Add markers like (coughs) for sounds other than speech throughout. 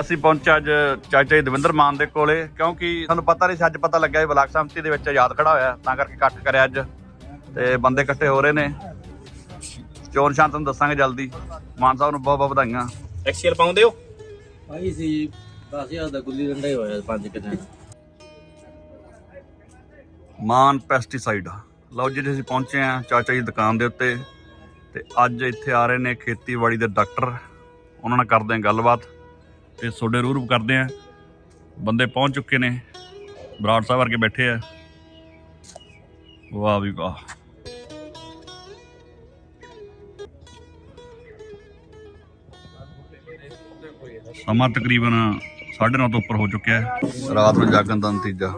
ਅਸੀਂ ਪਹੁੰਚੇ ਅੱਜ ਚਾਚਾ ਜੀ ਦਵਿੰਦਰ ਮਾਨ ਦੇ ਕੋਲੇ ਕਿਉਂਕਿ ਸਾਨੂੰ ਪਤਾ ਨਹੀਂ ਸੀ ਅੱਜ ਪਤਾ ਲੱਗਿਆ ਵੀ ਬਲਾਕ ਸੰਮਤੀ ਦੇ ਵਿੱਚ ਯਾਦ ਖੜਾ ਹੋਇਆ ਤਾਂ ਕਰਕੇ ਇਕੱਠ ਕਰਿਆ ਅੱਜ ਤੇ ਬੰਦੇ ਇਕੱਠੇ ਹੋ ਰਹੇ ਨੇ। ਚੋਣ ਸ਼ਾਂਤ ਨੂੰ ਦੱਸਾਂਗੇ ਜਲਦੀ। ਮਾਨ ਸਾਹਿਬ ਨੂੰ ਬਹੁਤ ਬਹੁਤ ਵਧਾਈਆਂ। ਐਕਸੀਐਲ ਪਾਉਂਦੇ ਹੋ? ਭਾਈ ਸੀ 10000 ਦਾ ਗੁੱਲੀ ਡੰਡਾ ਹੀ ਹੋਇਆ ਪੰਜ ਕਿਤੇ ਮਾਨ ਪੈਸਟੀਸਾਈਡ ਲਓ ਜੀ ਅਸੀਂ ਪਹੁੰਚੇ ਆ ਚਾਚਾ ਜੀ ਦੀ ਦੁਕਾਨ ਦੇ ਉੱਤੇ ਤੇ ਅੱਜ ਇੱਥੇ ਆ ਰਹੇ ਨੇ ਖੇਤੀਬਾੜੀ ਦੇ ਡਾਕਟਰ। ਉਹਨਾਂ ਨਾਲ ਕਰਦੇ ਆ ਗੱਲਬਾਤ। ਤੇ ਤੁਹਾਡੇ ਰੂਰੂ ਕਰਦੇ ਆ। ਬੰਦੇ ਪਹੁੰਚ ਚੁੱਕੇ ਨੇ। ਬਰਾੜ ਸਾਹਿਬ ਵਰਗੇ ਬੈਠੇ ਆ। ਵਾਹ ਵੀ ਵਾਹ। ਸਮਾਂ ਤਕਰੀਬਨ 9:30 ਤੋਂ ਉੱਪਰ ਹੋ ਚੁੱਕਿਆ ਹੈ। ਰਾਤ ਨੂੰ ਜਾਗਣ ਦਾ ਨਤੀਜਾ।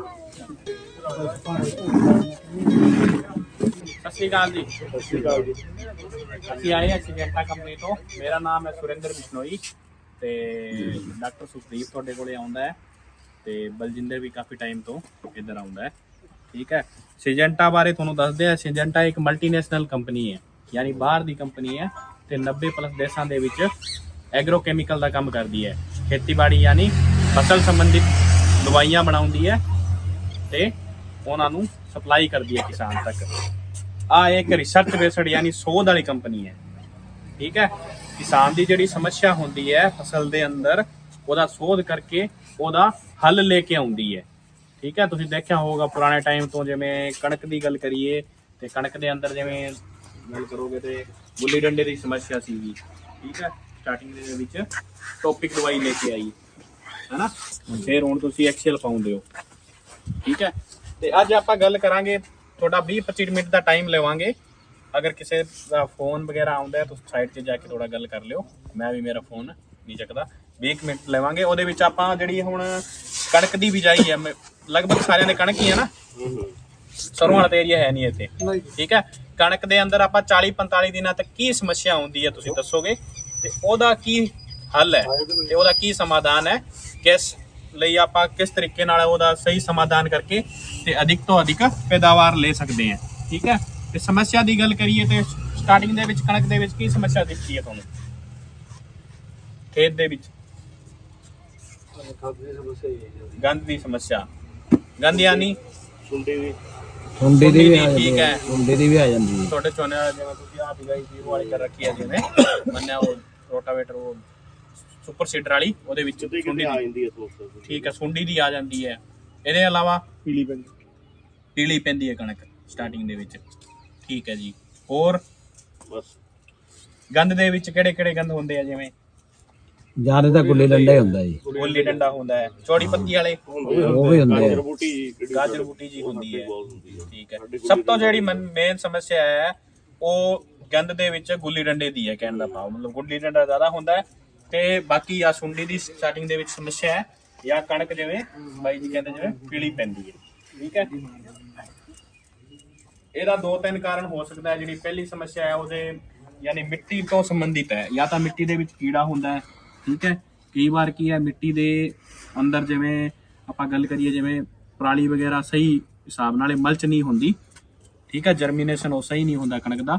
ਸਤਿ ਸ਼੍ਰੀ ਅਕਾਲ ਜੀ। ਸਤਿ ਸ਼੍ਰੀ ਅਕਾਲ ਜੀ ਅਸੀਂ ਆਏ ਹਾਂ ਸਿਜੈਂਟਾ ਕੰਪਨੀ ਤੋਂ ਮੇਰਾ ਨਾਮ ਹੈ ਸੁਰਿੰਦਰ ਬਿਸ਼ਨੋਈ। ਤੇ ਡਾਕਟਰ ਸੁਖਦੀਪ ਤੁਹਾਡੇ ਕੋਲੇ ਆਉਂਦਾ ਹੈ ਤੇ ਬਲਜਿੰਦਰ ਵੀ ਕਾਫੀ ਟਾਈਮ ਤੋਂ ਇੱਧਰ ਆਉਂਦਾ ਹੈ। ਠੀਕ ਹੈ? ਸਿਜੈਂਟਾ ਬਾਰੇ ਤੁਹਾਨੂੰ ਦੱਸਦੇ ਆ ਸਿਜੈਂਟਾ ਇੱਕ ਮਲਟੀਨੈਸ਼ਨਲ ਕੰਪਨੀ ਹੈ ਯਾਨੀ ਬਾਹਰ ਦੀ ਕੰਪਨੀ ਹੈ ਤੇ 90 ਪਲੱਸ ਦੇਸ਼ਾਂ ਦੇ ਵਿੱਚ ਐਗਰੋ ਕੈਮੀਕਲ ਦਾ ਕੰਮ ਕਰਦੀ ਹੈ। ਖੇਤੀਬਾੜੀ ਯਾਨੀ ਫਸਲ ਸੰਬੰਧਿਤ ਦਵਾਈਆਂ ਬਣਾਉਂਦੀ ਹੈ ਤੇ ਉਹਨਾਂ ਨੂੰ ਸਪਲਾਈ ਕਰਦੀ ਹੈ ਕਿਸਾਨ ਤੱਕ। ਆ ਇੱਕ ਰਿਸਰਚ ਬੇਸਡ ਯਾਨੀ ਸੋਧ ਵਾਲੀ ਕੰਪਨੀ ਹੈ। ਠੀਕ ਹੈ? ਕਿਸਾਨ ਦੀ ਜਿਹੜੀ ਸਮੱਸਿਆ ਹੁੰਦੀ ਹੈ ਫਸਲ ਦੇ ਅੰਦਰ, ਉਹਦਾ ਸੋਧ ਕਰਕੇ ਉਹਦਾ ਹੱਲ ਲੈ ਕੇ ਆਉਂਦੀ ਹੈ। ਠੀਕ ਹੈ? ਤੁਸੀਂ ਦੇਖਿਆ ਹੋਊਗਾ ਪੁਰਾਣੇ ਟਾਈਮ ਤੋਂ ਜਿਵੇਂ ਕਣਕ ਦੀ ਗੱਲ ਕਰੀਏ, ਤੇ ਕਣਕ ਦੇ ਅੰਦਰ ਜਿਵੇਂ ਗੱਲ ਕਰੋਗੇ ਤੇ ਗੁੱਲੀ ਡੰਡੇ ਦੀ ਸਮੱਸਿਆ ਸੀਗੀ। ਠੀਕ ਹੈ? ਸਟਾਰਟਿੰਗ ਦੇ ਵਿੱਚ ਟੌਪਿਕ ਦਵਾਈ ਲੈ ਕੇ ਆਈ ਹੈਨਾ? ਫਿਰ ਹੁਣ ਤੁਸੀਂ ਐਕਸਲ ਪਾਉਂਦੇ ਹੋ। ਠੀਕ ਹੈ? ਤੇ ਅੱਜ ਆਪਾਂ ਗੱਲ ਕਰਾਂਗੇ, ਤੁਹਾਡਾ 20 25 ਮਿੰਟ ਦਾ ਟਾਈਮ ਲਵਾਂਗੇ। ਅਗਰ ਕਿਸੇ ਦਾ ਫੋਨ ਵਗੈਰਾ ਆਉਂਦਾ ਹੈ ਤਾਂ ਸਾਈਡ ਤੇ ਜਾ ਕੇ ਥੋੜਾ ਗੱਲ ਕਰ ਲਿਓ। ਮੈਂ ਵੀ ਮੇਰਾ ਫੋਨ ਨਹੀਂ ਚੱਕਦਾ। 20 ਕੁ ਮਿੰਟ ਲਵਾਂਗੇ। ਉਹਦੇ ਵਿੱਚ ਆਪਾਂ ਜਿਹੜੀ ਹੁਣ ਕਣਕ ਦੀ ਬਿਜਾਈ ਹੈ ਲਗਭਗ ਸਾਰਿਆਂ ਦੇ ਕਣਕ ਹੀ ਹੈ ਨਾ? ਸਰੋਂ ਵਾਲਾ ਤੇ ਏਰੀਆ ਹੈ ਨਹੀਂ ਇੱਥੇ। ਠੀਕ ਹੈ? ਕਣਕ ਦੇ ਅੰਦਰ ਆਪਾਂ 40 45 ਦਿਨਾਂ ਤੱਕ ਕੀ ਸਮੱਸਿਆ ਆਉਂਦੀ ਹੈ ਤੁਸੀਂ ਦੱਸੋਗੇ? ਤੇ ਉਹਦਾ ਕੀ ਹੱਲ ਹੈ? ਤੇ ਉਹਦਾ ਕੀ ਸਮਾਧਾਨ ਹੈ? ਕਿਸ ਲਈ ਆਪਾਂ ਕਿਸ ਤਰੀਕੇ ਨਾਲ ਉਹਦਾ ਸਹੀ ਸਮਾਧਾਨ ਕਰਕੇ ਤੇ ਅਧਿਕ ਤੋਂ ਅਧਿਕ ਪੈਦਾਵਾਰ ਲੈ ਸਕਦੇ ਹਾਂ। ਠੀਕ ਹੈ? ਤੇ ਸਮੱਸਿਆ ਦੀ ਗੱਲ ਕਰੀਏ ਤੇ ਸਟਾਰਟਿੰਗ ਦੇ ਵਿੱਚ ਕਣਕ ਦੇ ਵਿੱਚ ਕੀ ਸਮੱਸਿਆ ਦਿਖਦੀ ਹੈ ਤੁਹਾਨੂੰ? ਖੇਤ ਦੇ ਵਿੱਚ। ਗੰਦ ਦੀ ਸਮੱਸਿਆ ਗੰਦ ਯਾਨੀ? ਹੁੰਡੀ ਦੀ ਹੁੰਡੀ ਵੀ ਦੀ, ਆ ਜਾਂਦੀ ਠੀਕ ਹੈ। ਹੁੰਡੀ ਦੀ ਵੀ ਆ ਜਾਂਦੀ ਹੈ। ਤੁਹਾਡੇ ਝੋਨੇ ਵਾਲੇ ਜਿਵੇਂ ਤੁਸੀਂ ਆਪ ਹੀ ਗਾਈ ਜ਼ੀਰੋ ਵਾਲੀ ਕਰ ਰੱਖੀ ਹੈ ਜਿਵੇਂ। ਮੰਨਿਆ ਉਹ ਰੋਟਾਵੇਟਰ ਉਹ ਸੁਪਰ ਸੀਡਰ ਵਾਲੀ ਉਹਦੇ ਵਿੱਚ ਸੁੰਡੀ ਦੀ। ਜਾਂਦੀ ਹੈ ਠੀਕ ਹੈ ਸੁੰਡੀ ਦੀ ਆ ਜਾਂਦੀ ਹੈ। ਇਹਦੇ ਇਲਾਵਾ ਪੀਲੀ ਪੈਂਦੀ। ਪੀਲੀ ਪੈਂਦੀ ਹੈ ਕਣਕ ਸਟਾਰਟਿੰਗ ਦੇ ਵਿੱਚ। ਠੀਕ ਹੈ ਜੀ। ਹੋਰ? ਬਸ। ਗੰਦ ਦੇ ਵਿੱਚ ਕਿਹੜੇ ਕਿਹੜੇ ਗੰਦ ਹੁੰਦੇ ਆ ਜਿਵੇਂ? ਜ਼ਿਆਦਾ ਤਾਂ ਗੁੱਲੀ ਡੰਡਾ ਹੀ ਹੁੰਦਾ ਜੀ। ਗੋਲੀ ਡੰਡਾ ਹੁੰਦਾ ਹੈ। ਚੌੜੀ ਪੱਤੀ ਵਾਲੇ? ਉਹ ਵੀ ਹੁੰਦੇ ਆ। ਬੂਟੀ ਗਾਜਰ ਬੂਟੀ ਜੀ ਹੁੰਦੀ ਹੈ। ਠੀਕ ਹੈ। ਸਭ ਤੋਂ ਜਿਹੜੀ ਮੇਨ ਸਮੱਸਿਆ ਹੈ ਉਹ ਗੰਦ ਦੇ ਵਿੱਚ ਗੁੱਲੀ ਡੰਡੇ ਦੀ ਹੈ ਕਹਿਣ ਦਾ ਭਾਵ। ਮਤਲਬ ਗੁੱਲੀ ਡੰਡਾ ਜ਼ਿਆਦਾ ਹੁੰਦਾ ਹੈ ਤੇ ਬਾਕੀ ਆ ਸੁੰਡੀ ਦੀ ਸਟਾਰਟਿੰਗ ਦੇ ਵਿੱਚ ਸਮੱਸਿਆ ਹੈ ਜਾਂ ਕਣਕ ਜਿਵੇਂ ਬਾਈ ਜੀ ਕਹਿੰਦੇ ਜਿਵੇਂ ਪੀਲੀ ਪੈਂਦੀ ਹੈ। ਠੀਕ ਹੈ। ਇਹਦਾ ਦੋ ਤਿੰਨ ਕਾਰਨ ਹੋ ਸਕਦਾ ਹੈ। ਜਿਹੜੀ ਪਹਿਲੀ ਸਮੱਸਿਆ ਹੈ, ਉਹਦੇ ਯਾਨੀ ਮਿੱਟੀ ਤੋਂ ਸੰਬੰਧਿਤ ਹੈ। ਜਾਂ ਤਾਂ ਮਿੱਟੀ ਦੇ ਵਿੱਚ ਕੀੜਾ ਹੁੰਦਾ ਹੈ, ਠੀਕ ਹੈ? ਕਈ ਵਾਰ ਕੀ ਹੈ, ਮਿੱਟੀ ਦੇ ਅੰਦਰ ਜਿਵੇਂ ਆਪਾਂ ਗੱਲ ਕਰੀਏ, ਜਿਵੇਂ ਪਰਾਲੀ ਵਗੈਰਾ ਸਹੀ ਹਿਸਾਬ ਨਾਲ ਇਹ ਮਲਚ ਨਹੀਂ ਹੁੰਦੀ, ਠੀਕ ਹੈ? ਜਰਮੀਨੇਸ਼ਨ ਉਹ ਸਹੀ ਨਹੀਂ ਹੁੰਦਾ ਕਣਕ ਦਾ।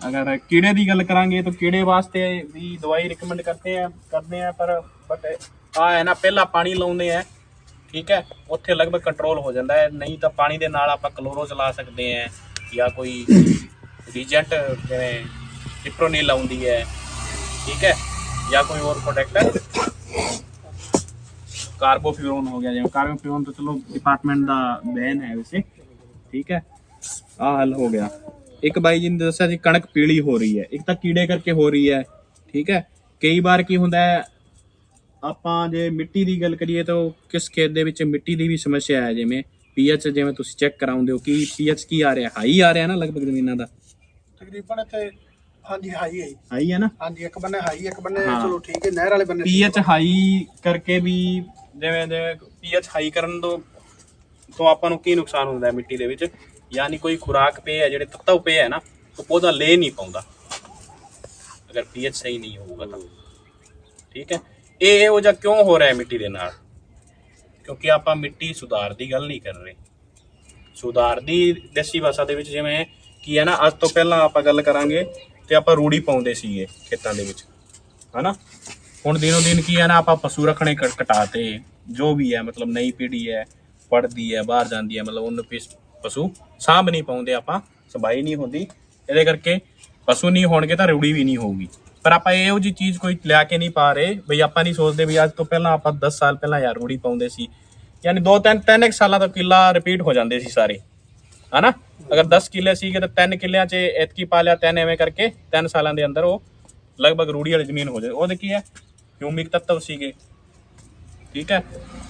ਅਗਰ ਕੀੜੇ ਦੀ ਗੱਲ ਕਰਾਂਗੇ ਤਾਂ ਕੀੜੇ ਵਾਸਤੇ ਵੀ ਦਵਾਈ ਰეკਮੈਂਡ ਕਰਦੇ ਆ ਕਰਦੇ ਆ, ਪਰ ਬਟ ਆ ਹੈ ਨਾ, ਪਹਿਲਾਂ ਪਾਣੀ ਲਾਉਂਦੇ ਆ। ਠੀਕ ਹੈ, ਉੱਥੇ ਲਗਭਗ ਕੰਟਰੋਲ ਹੋ ਜਾਂਦਾ ਹੈ। ਨਹੀਂ ਤਾਂ ਪਾਣੀ ਦੇ ਨਾਲ ਆਪਾਂ ਕਲੋਰੋ ਚਲਾ ਸਕਦੇ ਆ ਜਾਂ ਕੋਈ ਰੀਜੈਂਟ ਜਿਵੇਂ ਟਿਪਰੋਨੀਲ ਲਾਉਂਦੀ ਹੈ, ਠੀਕ ਹੈ, ਜਾਂ ਕੋਈ ਹੋਰ ਪ੍ਰੋਡਕਟ ਕਾਰਬੋਫਿਊਰਨ ਹੋ ਗਿਆ, ਜਿਵੇਂ ਕਾਰਬੋਫਿਊਰਨ ਤਾਂ ਚਲੋ ਡਿਪਾਰਟਮੈਂਟ ਦਾ ਬੈਨ ਹੈ ਵੈਸੇ, ਠੀਕ ਹੈ। ਆ ਹੱਲ ਹੋ ਗਿਆ। ਇੱਕ ਬਾਈ ਜੀ ਨੇ ਦੱਸਿਆ ਸੀ, ਕਣਕ ਪੀਲੀ ਹੋ ਰਹੀ ਹੈ। ਇੱਕ ਤਾਂ ਕੀੜੇ ਕਰਕੇ ਹੋ ਰਹੀ ਹੈ, ਠੀਕ ਹੈ। ਕਈ ਵਾਰ ਕੀ ਹੁੰਦਾ ਹੈ ਆਪਾਂ ਜੇ ਮਿੱਟੀ ਦੀ ਗੱਲ ਕਰੀਏ ਤਾਂ ਕਿਸ ਖੇਤ ਦੇ ਵਿੱਚ ਮਿੱਟੀ ਦੀ ਵੀ ਸਮੱਸਿਆ ਹੈ ਜਿਵੇਂ ਪੀਐਚ ਜਿਵੇਂ ਤੁਸੀਂ ਚੈੱਕ ਕਰਾਉਂਦੇ ਹੋ ਕਿ ਪੀਐਚ ਕੀ ਆ ਰਿਹਾ ਹਾਈ ਆ ਰਿਹਾ ਨਾ ਲਗਭਗ ਜ਼ਮੀਨਾਂ ਦਾ? ਤਕਰੀਬਨ ਇੱਥੇ ਹਾਂਜੀ ਹਾਈ ਹੈ। ਹਾਈ ਹੈ ਨਾ? ਹਾਂਜੀ ਇੱਕ ਬੰਨੇ ਹਾਈ ਇੱਕ ਬੰਨੇ ਹਾਂ। ਚਲੋ ਠੀਕ ਹੈ ਨਹਿਰ ਵਾਲੇ ਬੰਨੇ ਪੀਐਚ ਹਾਈ ਕਰਕੇ ਵੀ ਜਿਵੇਂ ਜਿਵੇਂ ਪੀਐਚ ਹਾਈ ਕਰਨ ਤੋਂ ਤੋਂ ਆਪਾਂ ਨੂੰ ਕੀ ਨੁਕਸਾਨ ਹੁੰਦਾ ਹੈ ਮਿੱਟੀ ਦੇ ਵਿੱਚ? ਯਾਨੀ ਕੋਈ ਖੁਰਾਕ ਪੇ ਹੈ ਜਿਹੜੇ ਤੱਤਵ ਪੇ ਹੈ ਨਾ ਉਹ ਪੌਦਾ ਲੈ ਨਹੀਂ ਪਾਉਂਦਾ। ਅਗਰ ਪੀਐਚ ਸਹੀ ਨਹੀਂ ਹੋਊਗਾ ਤਾਂ। ਠੀਕ ਹੈ? ਇਹ ਇਹੋ ਜਿਹਾ ਕਿਉਂ ਹੋ ਰਿਹਾ ਮਿੱਟੀ ਦੇ ਨਾਲ? ਕਿਉਂਕਿ ਆਪਾਂ ਮਿੱਟੀ ਸੁਧਾਰ ਦੀ ਗੱਲ ਨਹੀਂ ਕਰ ਰਹੇ। ਸੁਧਾਰ ਦੀ ਦੇਸੀ ਭਾਸ਼ਾ ਦੇ ਵਿੱਚ ਜਿਵੇਂ ਕੀ ਹੈ ਨਾ, ਅੱਜ ਤੋਂ ਪਹਿਲਾਂ ਆਪਾਂ ਗੱਲ ਕਰਾਂਗੇ ਤੇ ਆਪਾਂ ਰੂੜੀ ਪਾਉਂਦੇ ਸੀਗੇ ਖੇਤਾਂ ਦੇ ਵਿੱਚ। ਹਨਾ? ਹੁਣ ਦਿਨੋ ਦਿਨ ਕੀ ਹੈ ਨਾ, ਆਪਾਂ ਪਸ਼ੂ ਰੱਖਣੇ ਕ- ਘਟਾਤੇ। ਜੋ ਵੀ ਹੈ, ਮਤਲਬ ਨਈ ਪੀੜ੍ਹੀ ਹੈ, ਪੜਦੀ ਹੈ, ਬਾਹਰ ਜਾਂਦੀ ਹੈ, ਮਤਲਬ ਉਹਨੂੰ ਪਿਸ- ਪਸ਼ੂ ਸਾਂਭ ਨਹੀਂ ਪਾਉਂਦੇ ਆਪਾਂ ਸਬਾਈ ਨਹੀਂ ਹੁੰਦੀ। ਇਹਦੇ ਕਰਕੇ ਪਸ਼ੂ ਨਹੀਂ ਹੋਣਗੇ ਤਾਂ ਰੂੜੀ ਵੀ ਨਹੀਂ ਹੋਊਗੀ। ਪਰ ਆਪਾਂ ਇਹੋ ਜੀ ਚੀਜ਼ ਕੋਈ ਲਿਆ ਕੇ ਨਹੀਂ ਪਾ ਰਹੇ। ਬਈ ਆਪਾਂ ਨਹੀਂ ਸੋਚਦੇ ਵੀ ਅੱਜ ਤੋਂ ਪਹਿਲਾਂ ਆਪਾਂ 10 ਸਾਲ ਪਹਿਲਾਂ ਯਾਰ ਰੂੜੀ ਪਾਉਂਦੇ ਸੀ। ਯਾਨੀ ਦੋ ਤਿੰਨ ਤਿੰਨ ਇੱਕ ਸਾਲਾਂ ਤੋਂ ਕਿੱਲਾ ਰਿਪੀਟ ਹੋ ਜਾਂਦੇ ਸੀ ਸਾਰੇ। ਹਨਾ? ਅਗਰ 10 ਕਿੱਲੇ ਸੀਗੇ ਤਾਂ ਤਿੰਨ ਕਿੱਲਿਆਂ 'ਚ ਐਤਕੀ ਪਾ ਲਿਆ, ਤਿੰਨ ਐਵੇਂ ਕਰਕੇ ਤਿੰਨ ਸਾਲਾਂ ਦੇ ਅੰਦਰ ਉਹ ਲਗਭਗ ਰੂੜੀ ਵਾਲੀ ਜ਼ਮੀਨ ਹੋ ਜਾਏ। ਉਹਦੇ ਕੀ ਹੈ? ਹਿਊਮਿਕ ਤੱਤਵ ਸੀਗੇ। ਠੀਕ ਹੈ?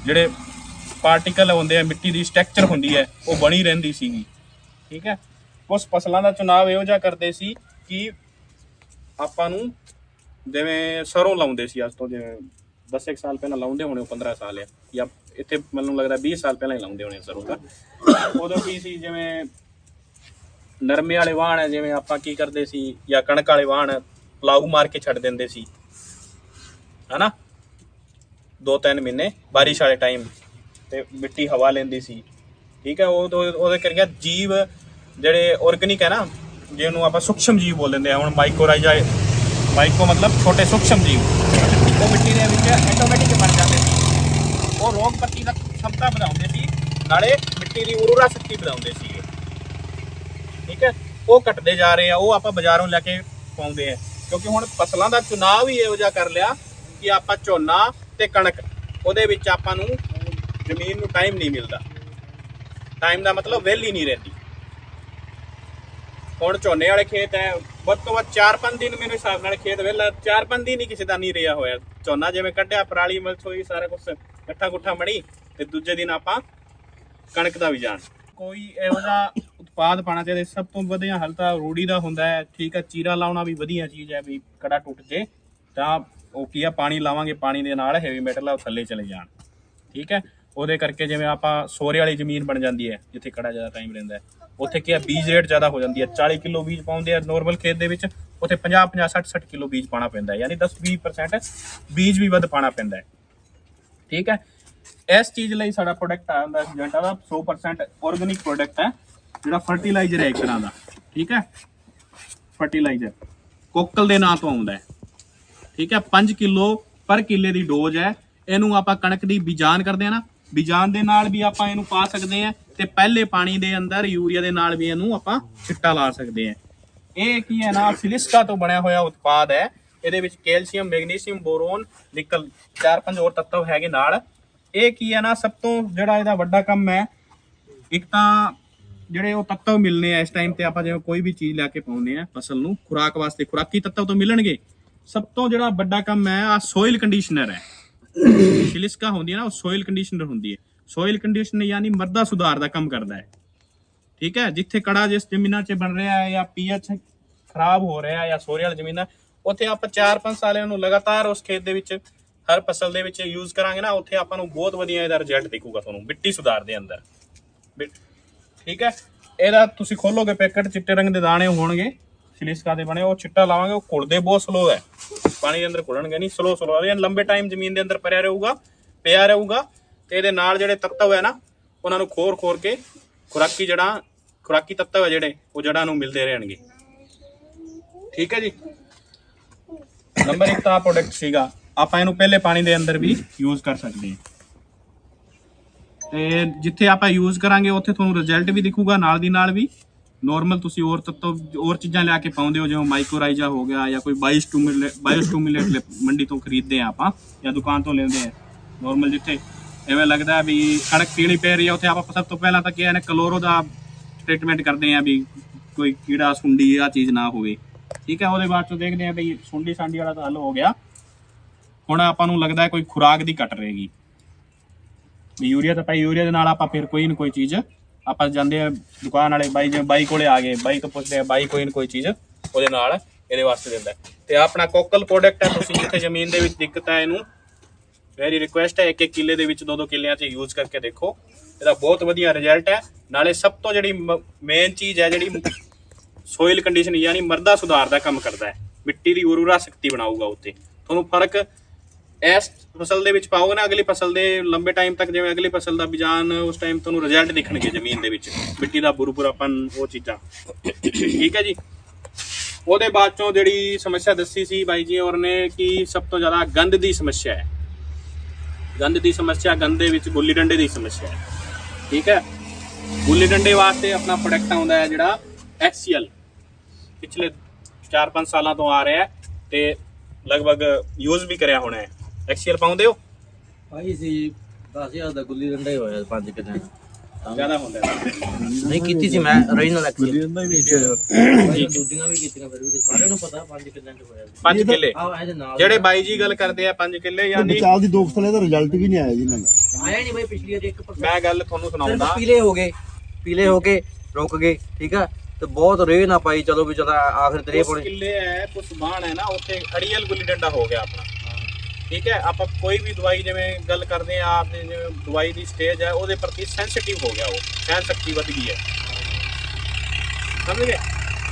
ਜਿਹੜੇ ਪਾਰਟੀਕਲ ਹੁੰਦੇ ਆ, ਮਿੱਟੀ ਦੀ ਸਟਰਕਚਰ ਹੁੰਦੀ ਹੈ, ਉਹ ਬਣੀ ਰਹਿੰਦੀ ਸੀਗੀ। ਠੀਕ ਹੈ? ਉਸ ਫਸਲਾਂ ਦਾ ਚੁਣਾਵ ਇਹੋ ਜਿਹਾ ਕਰਦੇ ਸੀ ਕਿ ਆਪਾਂ ਨੂੰ ਜਿਵੇਂ ਸਰੋਂ ਲਾਉਂਦੇ ਸੀ ਅੱਜ ਤੋਂ ਜਿਵੇਂ 10 ਇੱਕ ਸਾਲ ਪਹਿਲਾਂ ਲਾਉਂਦੇ ਹੋਣੇ, ਉਹ 15 ਸਾਲ ਆ। ਜਾਂ ਇੱਥੇ ਮੈਨੂੰ ਲੱਗਦਾ 20 ਸਾਲ ਪਹਿਲਾਂ ਹੀ ਲਾਉਂਦੇ ਹੋਣੇ ਸਰੋਂ ਦਾ ਉਦੋਂ ਕੀ ਸੀ, ਜਿਵੇਂ ਨਰਮੇ ਵਾਲੇ ਵਾਹਣ ਹੈ ਜਿਵੇਂ ਆਪਾਂ ਕੀ ਕਰਦੇ ਸੀ, ਜਾਂ ਕਣਕ ਵਾਲੇ ਵਾਹਣ ਪਲਾਊ ਮਾਰ ਕੇ ਛੱਡ ਦਿੰਦੇ ਸੀ। ਹਨਾ? ਦੋ ਤਿੰਨ ਮਹੀਨੇ ਬਾਰਿਸ਼ ਵਾਲੇ ਟਾਈਮ ਤੇ ਮਿੱਟੀ ਹਵਾ ਲੈਂਦੀ ਸੀ। ਠੀਕ ਹੈ, ਉਹ ਉਹਦੇ ਕਰਕੇ ਜੀਵ ਜਿਹੜੇ ਆਰਗੇਨਿਕ ਹੈ ਨਾ ਜਿਹਨੂੰ ਆਪਾਂ ਸੂਖਸ਼ਮ ਜੀਵ ਬੋਲ ਦਿੰਦੇ ਆ, ਹੁਣ ਮਾਈਕੋਰਾਈਜਾ ਮਾਈਕੋ ਮਤਲਬ ਛੋਟੇ ਸੂਖਸ਼ਮ ਜੀਵ। ਉਹ ਮਿੱਟੀ ਦੇ ਵਿੱਚ ਆਟੋਮੈਟਿਕ ਬਣ ਜਾਂਦੇ ਸੀ। ਉਹ ਰੋਗ ਪੱਤੀ ਦਾ ਸ਼ਮਤਾ ਵਧਾਉਂਦੇ ਸੀ, ਨਾਲੇ ਮਿੱਟੀ ਦੀ ਉਰੂਰਾ ਸ਼ਕਤੀ ਵਧਾਉਂਦੇ ਸੀ ਠੀਕ ਹੈ? ਉਹ ਘਟਦੇ ਜਾ ਰਹੇ ਆ, ਉਹ ਆਪਾਂ ਬਾਜ਼ਾਰੋਂ ਲੈ ਕੇ ਪਾਉਂਦੇ ਆ। ਕਿਉਂਕਿ ਹੁਣ ਫਸਲਾਂ ਦਾ ਚੁਣਾਵ ਹੀ ਇਹੋ ਜਿਹਾ ਕਰ ਲਿਆ ਕਿ ਆਪਾਂ ਝੋਨਾ ਤੇ ਕਣਕ, ਉਹਦੇ ਵਿੱਚ ਆਪਾਂ ਨੂੰ ਜ਼ਮੀਨ ਨੂੰ ਟਾਈਮ ਨਹੀਂ ਮਿਲਦਾ। ਟਾਈਮ ਦਾ ਮਤਲਬ ਵੈਲ ਨਹੀਂ ਰਹਿੰਦੀ। ਹੁਣ ਝੋਨੇ ਵਾਲੇ ਖੇਤ ਹੈ, ਵੱਧ ਤੋਂ ਵੱਧ 4-5 ਦਿਨ ਮੇਰੇ ਹਿਸਾਬ ਨਾਲ ਖੇਤ ਵਿਹਲਾ 4-5 ਦਿਨ ਹੀ ਕਿਸੇ ਦਾ ਨਹੀਂ ਰਿਹਾ ਹੋਇਆ। ਝੋਨਾ ਜਿਵੇਂ ਕੱਢਿਆ, ਪਰਾਲੀ ਮਿਲਚ ਹੋਈ, ਸਾਰਾ ਕੁਝ ਇਕੱਠਾ ਗੁੱਠਾ ਮਣੀ ਤੇ ਦੂਜੇ ਦਿਨ ਆਪਾਂ ਕਣਕ ਦਾ ਵੀ ਜਾਣ। ਕੋਈ ਇਹੋ ਜਿਹਾ ਉਤਪਾਦ ਪਾਣਾ ਚਾਹੀਦਾ, ਸਭ ਤੋਂ ਵਧੀਆ ਹਲ ਤਾਂ ਰੂੜੀ ਦਾ ਹੁੰਦਾ ਹੈ, ਠੀਕ ਹੈ, ਚੀਰਾ ਲਾਉਣਾ ਵੀ ਵਧੀਆ ਚੀਜ਼ ਹੈ ਵੀ ਕੜਾ ਟੁੱਟ ਜੇ, ਤਾਂ ਉਹ ਕੀ ਆ, ਪਾਣੀ ਲਾਵਾਂਗੇ, ਪਾਣੀ ਦੇ ਨਾਲ ਹੈਵੀ ਮੈਟਲ ਆ ਥੱਲੇ ਚਲੇ ਜਾਣ। ਠੀਕ ਹੈ ਉਹਦੇ ਕਰਕੇ ਜਿਵੇਂ ਆਪਾਂ ਸੋਰੇ ਵਾਲੀ ਜ਼ਮੀਨ ਬਣ ਜਾਂਦੀ ਹੈ, ਜਿੱਥੇ ਕੜਾ ਜ਼ਿਆਦਾ ਟਾਈਮ ਰਹਿੰਦਾ ਹੈ। ਉੱਥੇ ਕੀ ਹੈ, ਬੀਜ ਰੇਟ ਜ਼ਿਆਦਾ ਹੋ ਜਾਂਦੀ ਹੈ। 40 ਕਿਲੋ ਬੀਜ ਪਾਉਂਦੇ ਆ ਨੋਰਮਲ ਖੇਤ ਦੇ ਵਿੱਚ, ਉੱਥੇ 50 50 60 60 ਕਿਲੋ ਬੀਜ ਪਾਣਾ ਪੈਂਦਾ ਹੈ। ਯਾਨੀ 10 20% ਬੀਜ ਵੀ ਵੱਧ ਪਾਣਾ ਪੈਂਦਾ ਹੈ। ਠੀਕ ਹੈ? ਇਸ ਚੀਜ਼ ਲਈ ਸਾਡਾ ਪ੍ਰੋਡਕਟ ਆ ਜਾਂਦਾ ਜੰਟਾ ਦਾ 100% ਆਰਗੇਨਿਕ ਪ੍ਰੋਡਕਟ ਹੈ, ਜਿਹੜਾ ਫਰਟੀਲਾਈਜ਼ਰ ਹੈ ਇੱਕ ਤਰ੍ਹਾਂ ਦਾ। ਠੀਕ ਹੈ? ਫਰਟੀਲਾਈਜ਼ਰ ਕੋਕਲ ਦੇ ਨਾਂ ਤੋਂ ਆਉਂਦਾ ਹੈ। ਠੀਕ ਹੈ? 5 ਕਿਲੋ ਪਰ ਕਿੱਲੇ ਦੀ ਡੋਜ਼ ਹੈ। ਇਹਨੂੰ ਆਪਾਂ ਕਣਕ ਦੀ ਬੀਜਾਨ ਕਰਦੇ ਆ ਨਾ ਬੀਜਾਨ ਦੇ ਨਾਲ ਵੀ ਆਪਾਂ ਇਹਨੂੰ ਪਾ ਸਕਦੇ ਆ ਤੇ ਪਹਿਲੇ ਪਾਣੀ ਦੇ ਅੰਦਰ ਯੂਰੀਆ ਦੇ ਨਾਲ ਵੀ ਇਹਨੂੰ ਆਪਾਂ ਛਿੱਟਾ ਲਾ ਸਕਦੇ ਆ ਇਹ ਕੀ ਹੈ ਨਾ, ਸਿਲਿਸਕਾ ਤੋਂ ਬਣਿਆ ਹੋਇਆ ਉਤਪਾਦ ਹੈ। ਇਹਦੇ ਵਿੱਚ ਕੈਲਸ਼ੀਅਮ, ਮੈਗਨੀਸੀਅਮ, ਬੋਰੋਨ, ਨਿਕਲ ਚਾਰ ਪੰਜ ਹੋਰ ਤੱਤਵ ਹੈਗੇ ਨਾਲ। ਇਹ ਕੀ ਹੈ ਨਾ, ਸਭ ਤੋਂ ਜਿਹੜਾ ਇਹਦਾ ਵੱਡਾ ਕੰਮ ਹੈ, ਇੱਕ ਤਾਂ ਜਿਹੜੇ ਉਹ ਤੱਤਵ ਮਿਲਨੇ ਆ ਇਸ ਟਾਈਮ ਤੇ ਆਪਾਂ ਜਿਵੇਂ ਕੋਈ ਵੀ ਚੀਜ਼ ਲੈ ਕੇ ਪਾਉਂਦੇ ਆ ਫਸਲ ਨੂੰ, ਖੁਰਾਕ ਵਾਸਤੇ ਖੁਰਾਕੀ ਤੱਤਵ ਤੋਂ ਮਿਲਣਗੇ। ਸਭ ਤੋਂ ਜਿਹੜਾ ਵੱਡਾ ਕੰਮ ਹੈ ਆ ਸੋਇਲ ਕੰਡੀਸ਼ਨਰ ਹੈ। ਸਿਲਿਸਕਾ ਹੁੰਦੀ ਹੈ ਨਾ, ਉਹ ਸੋਇਲ ਕੰਡੀਸ਼ਨਰ ਹੁੰਦੀ ਹੈ। ਸੋਇਲ ਕੰਡੀਸ਼ਨਰ ਯਾਨੀ ਮਰਦਾ ਸੁਧਾਰ ਦਾ ਕੰਮ ਕਰਦਾ ਹੈ। ਠੀਕ ਹੈ? ਜਿੱਥੇ ਕੜਾ ਜਿਸ ਜ਼ਮੀਨਾਂ 'ਚ ਬਣ ਰਿਹਾ ਹੈ ਜਾਂ ਪੀਐਚ ਖਰਾਬ ਹੋ ਰਿਹਾ ਹੈ ਜਾਂ ਸੋਰੇ ਵਾਲੀ ਜ਼ਮੀਨਾਂ ਉੱਥੇ ਆਪਾਂ 4-5 ਸਾਲ ਨੂੰ ਲਗਾਤਾਰ ਉਸ ਖੇਤ ਦੇ ਵਿੱਚ, ਹਰ ਫਸਲ ਦੇ ਵਿੱਚ ਯੂਜ਼ ਕਰਾਂਗੇ ਨਾ, ਉੱਥੇ ਆਪਾਂ ਨੂੰ ਬਹੁਤ ਵਧੀਆ ਇਹਦਾ ਰਿਜ਼ਲਟ ਦਿਖੂਗਾ ਤੁਹਾਨੂੰ, ਮਿੱਟੀ ਸੁਧਾਰ ਦੇ ਅੰਦਰ। ਮਿ- ਠੀਕ ਹੈ? ਇਹਦਾ ਤੁਸੀਂ ਖੋਲੋਗੇ ਪੈਕਟ, ਚਿੱਟੇ ਰੰਗ ਦੇ ਦਾਣੇ ਹੋਣਗੇ। ਸਿਲਿਸਕਾ ਦੇ ਬਣੇ? ਉਹ ਚਿੱਟਾ ਲਾਵਾਂਗੇ, ਉਹ ਘੁਲਦੇ ਬਹੁਤ ਸਲੋ ਹੈ। ਪਾਣੀ ਦੇ ਅੰਦਰ ਘੁਲਣਗੇ ਨਹੀਂ ਸਲੋ ਸਲੋ ਇਹ ਲੰਬੇ ਟਾਈਮ ਜ਼ਮੀਨ ਦੇ ਅੰਦਰ ਪਰਿਆ ਰਹੂਗਾ, ਪਿਆ ਰਹੂਗਾ ਤੇ ਇਹਦੇ ਨਾਲ ਜਿਹੜੇ ਤੱਤਵ ਹੈ ਨਾ, ਉਹਨਾਂ ਨੂੰ ਖੋਰ ਖੋਰ ਕੇ ਖੁਰਾਕੀ ਜੜਾਂ ਖੁਰਾਕੀ ਤੱਤਵ ਹੈ ਜਿਹੜੇ, ਉਹ ਜੜਾਂ ਨੂੰ ਮਿਲਦੇ ਰਹਿਣਗੇ। ਠੀਕ ਹੈ ਜੀ? ਨੰਬਰ 1 ਤਾਂ ਪ੍ਰੋਡਕਟ ਸੀਗਾ। ਆਪਾਂ ਇਹਨੂੰ ਪਹਿਲੇ ਪਾਣੀ ਦੇ ਅੰਦਰ ਵੀ ਯੂਜ਼ ਕਰ ਸਕਦੇ ਹਾਂ। ਤੇ ਜਿੱਥੇ ਆਪਾਂ ਯੂਜ਼ ਕਰਾਂਗੇ, ਉੱਥੇ ਤੁਹਾਨੂੰ ਰਿਜ਼ਲਟ ਵੀ ਦਿਖੂਗਾ, ਨਾਲ ਦੀ ਨਾਲ ਵੀ। ਨਾਰਮਲ ਤੁਸੀਂ ਹੋਰ ਤੱਤਵ ਹੋਰ ਚੀਜ਼ਾਂ ਲਿਆ ਕੇ ਪਾਉਂਦੇ ਹੋ, ਜਿਵੇਂ ਮਾਈਕੋਰਾਈਜ਼ਾ ਹੋ ਗਿਆ ਜਾਂ ਕੋਈ ਬਾਇਓਸਟੂਮੂਲੇਟ ਬਾਇਓਸਟੂਮੂਲੇਟ ਮੰਡੀ ਤੋਂ ਖਰੀਦਦੇ ਆ ਆਪਾਂ ਜਾਂ ਦੁਕਾਨ ਤੋਂ ਲੈਂਦੇ ਆ ਨਾਰਮਲ ਜਿੱਥੇ ਐਵੇਂ ਲੱਗਦਾ ਵੀ ਕਣਕ ਪੀਲੀ ਪੈ ਰਹੀ ਹੈ ਉੱਥੇ ਆਪਾਂ ਸਭ ਤੋਂ ਪਹਿਲਾਂ ਤਾਂ ਕੀ ਹੈ ਕਲੋਰੋ ਦਾ ਟ੍ਰੀਟਮੈਂਟ ਕਰਦੇ ਆ ਵੀ ਕੋਈ ਕੀੜਾ, ਸੁੰਡੀ ਆ ਚੀਜ਼ ਨਾ ਹੋਵੇ। ਠੀਕ ਹੈ, ਉਹਦੇ ਬਾਅਦ ਚ ਦੇਖਦੇ ਆ ਵੀ ਸੁੰਡੀ ਸਾਂਡੀ ਵਾਲਾ ਤਾਂ ਹੱਲ ਹੋ ਗਿਆ। ਹੁਣ ਆਪਾਂ ਨੂੰ ਲੱਗਦਾ ਹੈ ਕੋਈ ਖੁਰਾਕ ਦੀ ਘਟ ਰਹੇਗੀ। ਵੀ ਯੂਰੀਆ ਤਾਂ ਭਾਈ ਯੂਰੀਆ ਦੇ ਨਾਲ ਆਪਾਂ ਫਿਰ ਕੋਈ ਨਾ ਕੋਈ ਚੀਜ਼ ਆਪਾਂ ਜਾਂਦੇ ਆ ਦੁਕਾਨ ਵਾਲੇ ਬਾਈ ਜਿਵੇਂ ਬਾਈ ਕੋਲੇ ਆ ਗਏ, ਬਾਈ ਤੋਂ ਪੁੱਛਦੇ ਆ, ਬਾਈ ਕੋਈ ਨਾ ਕੋਈ ਚੀਜ਼ ਉਹਦੇ ਨਾਲ ਇਹਦੇ ਵਾਸਤੇ ਦਿੰਦਾ। ਹੈ। ਤੇ ਆਪਣਾ ਕੋਕਲ ਪ੍ਰੋਡਕਟ ਹੈ, ਤੁਸੀਂ ਜਿੱਥੇ ਜ਼ਮੀਨ ਦੇ ਵਿੱਚ ਦਿੱਕਤ ਹੈ ਇਹਨੂੰ। ਵੈਰੀ ਰਿਕੁਐਸਟ ਹੈ ਇੱਕ ਇੱਕ ਕਿੱਲੇ ਦੇ ਵਿੱਚ ਦੋ ਦੋ ਕਿੱਲਿਆਂ 'ਚ ਯੂਜ਼ ਕਰਕੇ ਦੇਖੋ। ਇਹਦਾ ਬਹੁਤ ਵਧੀਆ ਰਿਜ਼ਲਟ ਹੈ। ਨਾਲੇ ਸਭ ਤੋਂ ਜਿਹੜੀ ਮੇਨ ਚੀਜ਼ ਹੈ ਜਿਹੜੀ ਸੋਇਲ ਕੰਡੀਸ਼ਨ ਯਾਨੀ ਮਰਦਾ ਸੁਧਾਰ ਦਾ ਕੰਮ ਕਰਦਾ ਹੈ। ਮਿੱਟੀ ਦੀ ਉਰਵਰਾ ਸ਼ਕਤੀ ਬਣਾਊਗਾ ਉੱਤੇ ਤੁਹਾਨੂੰ ਫ਼ਰਕ ਇਸ ਫਸਲ ਦੇ ਵਿੱਚ ਪਾਓਗੇ ਨਾ, ਅਗਲੀ ਫਸਲ ਦੇ ਲੰਬੇ ਟਾਈਮ ਤੱਕ ਜਿਵੇਂ ਅਗਲੀ ਫਸਲ ਦਾ ਬਿਜਾਨ, ਉਸ ਟਾਈਮ ਤੁਹਾਨੂੰ ਰਿਜ਼ਲਟ ਦਿਖਣਗੇ ਜ਼ਮੀਨ ਦੇ ਵਿੱਚ। ਮਿੱਟੀ ਦਾ ਬੁਰਬੁਰਾਪਨ ਉਹ ਚੀਜ਼ਾਂ। ਠੀਕ ਹੈ ਜੀ? ਉਹਦੇ ਬਾਅਦ ਚੋਂ ਜਿਹੜੀ ਸਮੱਸਿਆ ਦੱਸੀ ਸੀ ਬਾਈ ਜੀ ਔਰ ਨੇ ਕਿ ਸਭ ਤੋਂ ਜ਼ਿਆਦਾ ਗੰਦ ਦੀ ਸਮੱਸਿਆ ਹੈ। ਗੰਦ ਦੀ ਸਮੱਸਿਆ, ਗੰਦ ਦੇ ਵਿੱਚ ਗੁੱਲੀ ਡੰਡੇ ਦੀ ਸਮੱਸਿਆ ਹੈ। ਠੀਕ ਹੈ? ਗੁੱਲੀ ਡੰਡੇ ਵਾਸਤੇ ਆਪਣਾ ਪ੍ਰੋਡਕਟ ਆਉਂਦਾ ਹੈ ਜਿਹੜਾ ਐਕਸੀਐਲ ਪਿਛਲੇ 4-5 ਸਾਲਾਂ ਤੋਂ ਆ ਰਿਹਾ ਹੈ ਤੇ ਲਗਭਗ ਯੂਜ਼ ਵੀ ਕਰਿਆ ਹੋਣਾ ਹੈ। ਐਕਸੀਐਲ ਪਾਉਂਦੇ ਹੋ ਭਾਈ ਸੀ 10000 ਦਾ ਗੁੱਲੀ ਡੰਡਾ ਹੀ ਹੋਇਆ ਪੰਜ ਕਿੱਲੇ ਜ਼ਿਆਦਾ ਹੁੰਦਾ ਹੈ ਨਹੀਂ ਕੀਤੀ ਸੀ ਮੈਂ ਓਰੀਜਨਲ ਐਕਚੁਅਲੀ ਠੀਕ। ਦੂਜੀਆਂ ਵੀ ਕੀਤੀਆਂ ਫਿਰ ਵੀ ਸਾਰਿਆਂ ਨੂੰ ਪਤਾ ਪੰਜ ਕਿੱਲੇ ਚ ਹੋਇਆ। ਸੀ 5 ਕਿੱਲੇ। ਆਹ ਇਹਦੇ ਨਾਲ ਜਿਹੜੇ ਬਾਈ ਜੀ ਗੱਲ ਕਰਦੇ ਆ 5 ਕਿੱਲੇ ਯਾਨੀ ਬਚਾਅ ਦੀ ਦੋ ਫਸਲਾਂ ਦਾ ਰਿਜ਼ਲਟ ਵੀ ਨਹੀਂ ਆਇਆ ਜੀ ਇਹਨਾਂ ਦਾ। ਆਇਆ ਨਹੀਂ ਬਾਈ ਪਿਛਲੀ ਵਾਰ 1% ਮੈਂ ਗੱਲ ਤੁਹਾਨੂੰ ਸੁਣਾਉਂਦਾ। ਪੀਲੇ ਹੋ ਗਏ ਪੀਲੇ ਹੋ ਕੇ ਰੁਕ ਗਏ ਠੀਕ ਆ? ਤੇ ਬਹੁਤ ਰੇ ਨਾ ਪਾਈ ਚਲੋ ਵੀ ਚਲ ਆਖਰ ਤੇ ਰੇ ਉਸ ਪਾਉਣੀ ਕਿੱਲੇ ਹੈ ਕੁਝ ਬਾਣ ਹੈ ਨਾ ਉੱਥੇ ਅੜੀਅਲ ਗੁੱਲੀ ਡੰਡਾ ਹੋ ਗਿਆ ਆਪਣਾ। ਠੀਕ ਹੈ? ਆਪਾਂ ਕੋਈ ਵੀ ਦਵਾਈ ਜਿਵੇਂ ਗੱਲ ਕਰਦੇ ਆ ਆਪਨੇ ਜਿਵੇਂ ਦਵਾਈ ਦੀ ਸਟੇਜ ਹੈ, ਉਹਦੇ ਪ੍ਰਤੀ ਸੈਂਸਿਟਿਵ ਹੋ ਗਿਆ ਉਹ। ਸਹਿਣ ਸ਼ਕਤੀ ਵੱਧ ਗਈ ਹੈ। ਸਮਝ ਗਏ?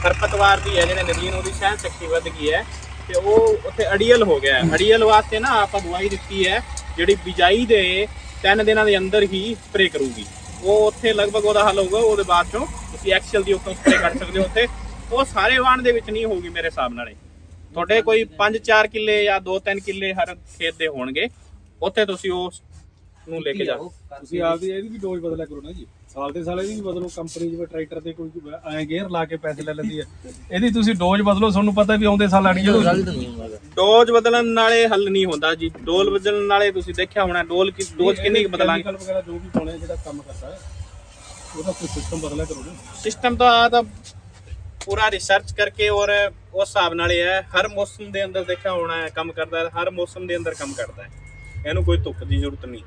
ਖਰਪਤਵਾਰ ਦੀ ਹੈ ਜਿਹੜੇ ਨਦੀਨ, ਉਹਦੀ ਸਹਿਣ ਸ਼ਕਤੀ ਵੱਧ ਗਈ ਹੈ ਤੇ ਉਹ ਉੱਥੇ ਅੜੀਅਲ ਹੋ ਗਿਆ ਅੜੀਅਲ ਵਾਸਤੇ ਨਾ ਆਪਾਂ ਦਵਾਈ ਦਿੱਤੀ ਹੈ, ਜਿਹੜੀ ਬਿਜਾਈ ਦੇ ਤਿੰਨ ਦਿਨਾਂ ਦੇ ਅੰਦਰ ਹੀ ਸਪਰੇ ਕਰੂਗੀ। ਉਹ ਉੱਥੇ ਲਗਭਗ ਉਹਦਾ ਹੱਲ ਹੋਊਗਾ, ਉਹਦੇ ਬਾਅਦ ਚੋਂ ਤੁਸੀਂ ਐਕਸਲ ਦੀ ਉੱਤੋਂ ਸਪਰੇ ਕਰ ਸਕਦੇ ਹੋ ਉੱਥੇ। ਉਹ ਸਾਰੇ ਵਾਣ ਦੇ ਵਿੱਚ ਨਹੀਂ ਹੋਊਗੀ ਮੇਰੇ ਹਿਸਾਬ ਨਾਲ ਤੁਹਾਡੇ ਕੋਈ 5-4 ਕਿੱਲੇ ਜਾਂ 2-3 ਕਿੱਲੇ ਹਰ ਖੇਤ ਦੇ ਹੋਣਗੇ ਉੱਥੇ ਤੁਸੀਂ ਉਸ ਨੂੰ ਲੈ ਕੇ ਜਾਓ ਤੁਸੀਂ ਆਪਦੀ ਇਹਦੀ ਵੀ ਡੋਜ਼ ਬਦਲਿਆ ਕਰੋ ਨਾ ਜੀ। ਸਾਲ ਦੇ ਸਾਲ ਇਹਦੀ ਵੀ ਬਦਲੋ ਕੰਪਨੀ ਜਿਵੇਂ ਟਰੈਕਟਰ ਤੇ ਕੋਈ ਐ ਗੇਅਰ ਲਾ ਕੇ ਪੈਸੇ ਲੈ ਲੈਂਦੀ ਹੈ। ਇਹਦੀ ਤੁਸੀਂ ਡੋਜ਼ ਬਦਲੋ ਤੁਹਾਨੂੰ ਪਤਾ ਵੀ ਆਉਂਦੇ ਸਾਲ ਗਾ। ਡੋਜ਼ ਬਦਲਣ ਨਾਲੇ ਹੱਲ ਨਹੀਂ ਹੁੰਦਾ ਜੀ। ਡੋਲ ਬਦਲਣ ਨਾਲੇ ਤੁਸੀਂ ਦੇਖਿਆ ਹੋਣਾ ਡੋਲ ਕੀ ਡੋਜ਼ ਕਿੰਨੀ ਕੁ ਬਦਲਾਂਗੇ? ਵਗੈਰਾ ਜੋ ਵੀ ਪਾਉਣੇ ਜਿਹੜਾ ਕੰਮ ਕਰਦਾ ਹੈ ਉਹਦਾ ਕੋਈ ਸਿਸਟਮ ਬਦਲਿਆ ਕਰੋ ਨਾ। ਸਿਸਟਮ ਤਾਂ ਆ ਤਾਂ ਪੂਰਾ ਰਿਸਰਚ ਕਰਕੇ ਔਰ ਉਸ ਹਿਸਾਬ ਨਾਲ ਇਹ ਹੈ ਹਰ ਮੌਸਮ ਦੇ ਅੰਦਰ ਦੇਖਿਆ ਹੋਣਾ ਹੈ ਕੰਮ ਕਰਦਾ ਹੈ ਹਰ ਮੌਸਮ ਦੇ ਅੰਦਰ ਕੰਮ ਕਰਦਾ ਹੈ। ਇਹਨੂੰ ਕੋਈ ਧੁੱਪ ਦੀ ਜ਼ਰੂਰਤ ਨਹੀਂ।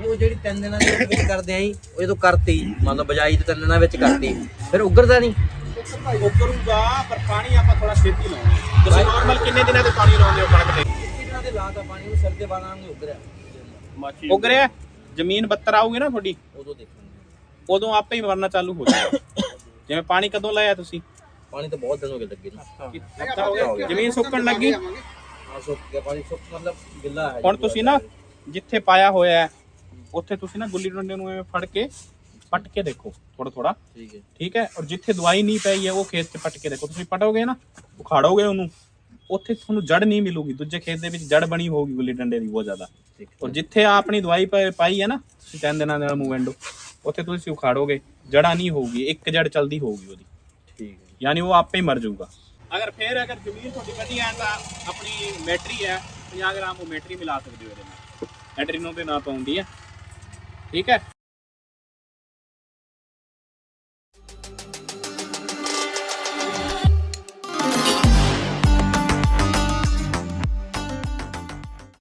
ਇਹ ਉਹ ਜਿਹੜੀ ਤਿੰਨ ਦਿਨਾਂ ਦੇ ਵਿੱਚ ਕਰਦੇ ਆਂ ਉਹ ਜਦੋਂ ਕਰਤੀ। ਮੰਨ ਲਓ ਬਜਾਈ ਤੇ ਤਿੰਨ ਦਿਨਾਂ ਵਿੱਚ ਕਰਤੀ। ਫਿਰ ਉੱਗਰਦਾ ਨਹੀਂ। ਉੱਗਰੂਗਾ ਪਰ ਪਾਣੀ ਆਪਾਂ ਥੋੜਾ ਛੇਤੀ ਲਾਉਣਾ ਤੁਸੀਂ ਨਾਰਮਲ ਕਿੰਨੇ ਦਿਨਾਂ ਤੇ ਪਾਣੀ ਲਾਉਂਦੇ ਹੋ ਕਣਕ ਤੇ ਦਿਨਾਂ ਦੇ ਲਾਤਾ ਪਾਣੀ ਉਹ ਸਿਰ ਦੇ ਬਾਲਾਂ ਨੂੰ ਉੱਗ ਰਿਹਾ। ਉੱਗ ਰਿਹਾ। ਜ਼ਮੀਨ ਬੱਤਰ ਆਊਗੀ ਨਾ ਤੁਹਾਡੀ? ਉਦੋਂ ਦੇਖਾਂਗੇ। ਉਦੋਂ ਆਪੇ ਹੀ ਮਰਨਾ ਚਾਲੂ ਹੋ ਜਾਏਗਾ (coughs) ਜਿਵੇਂ ਪਾਣੀ ਕਦੋਂ ਲਾਇਆ ਤੁਸੀਂ? ਪਾਣੀ ਤਾਂ ਬਹੁਤ ਦਿਨ ਹੋ ਗਏ ਲੱਗੇ ਨੂੰ ਹਫ਼ਤਾ ਹੋ ਗਿਆ। ਜ਼ਮੀਨ ਸੁੱਕਣ ਲੱਗੀ? ਆ ਸੁੱਕ ਗਿਆ ਪਾਣੀ ਸੁੱਕ ਮਤਲਬ ਗਿੱਲਾ ਹੈ ਹੁਣ ਤੁਸੀਂ ਨਾ ਜਿੱਥੇ ਪਾਇਆ ਹੋਇਆ ਹੈ ਉੱਥੇ ਤੁਸੀਂ ਨਾ ਗੁੱਲੀ ਡੰਡੇ ਨੂੰ ਐਵੇਂ ਫੜ ਕੇ ਪੱਟ ਕੇ ਦੇਖੋ ਥੋੜਾ ਥੋੜਾ ਠੀਕ ਹੈ। ਠੀਕ ਹੈ? ਔਰ ਜਿੱਥੇ ਦਵਾਈ ਨਹੀਂ ਪਈ ਹੈ ਉਹ ਖੇਤ 'ਚ ਪੱਟ ਕੇ ਦੇਖੋ। ਤੁਸੀਂ ਪਟੋਗੇ ਨਾ ਉਖਾੜੋਗੇ ਉਹਨੂੰ ਉੱਥੇ ਤੁਹਾਨੂੰ ਜੜ ਨਹੀਂ ਮਿਲੂਗੀ। ਦੂਜੇ ਖੇਤ ਦੇ ਵਿੱਚ ਜੜ ਬਣੀ ਹੋਊਗੀ ਗੁੱਲੀ ਡੰਡੇ ਦੀ ਬਹੁਤ ਜ਼ਿਆਦਾ। ਔਰ ਜਿੱਥੇ ਆ ਆਪਣੀ ਦਵਾਈ ਪਾਈ ਹੈ ਨਾ ਤੁਸੀਂ ਤਿੰਨ ਦਿਨਾਂ ਦੇ ਨਾਲ ਮੂਵੈਂਡੋ ਉੱਥੇ ਤੁਸੀਂ ਉਖਾੜੋਗੇ ਜੜਾ ਨਹੀਂ ਹੋਊਗੀ ਇੱਕ ਜੜ ਚਲਦੀ ਹੋਊਗੀ ਉਹਦੀ। ਠੀਕ ਹੈ। ਯਾਨੀ ਉਹ ਆਪੇ ਹੀ ਮਰ ਜਾਊਗਾ। ਅਗਰ ਫੇਰ ਅਗਰ ਜ਼ਮੀਨ ਤੁਹਾਡੀ ਵਧੀਆ ਹੈ ਤਾਂ ਆਪਣੀ ਮੈਟਰੀ ਹੈ 50 ਗ੍ਰਾਮ ਉਹ ਮੈਟਰੀ ਮਿਲਾ ਸਕਦੇ ਹੋ ਇਹਦੇ ਨਾਲ। ਐਡਰੀਨੋ ਦੇ ਨਾਂ ਤੋਂ ਆਉਂਦੀ ਹੈ। ਠੀਕ ਹੈ?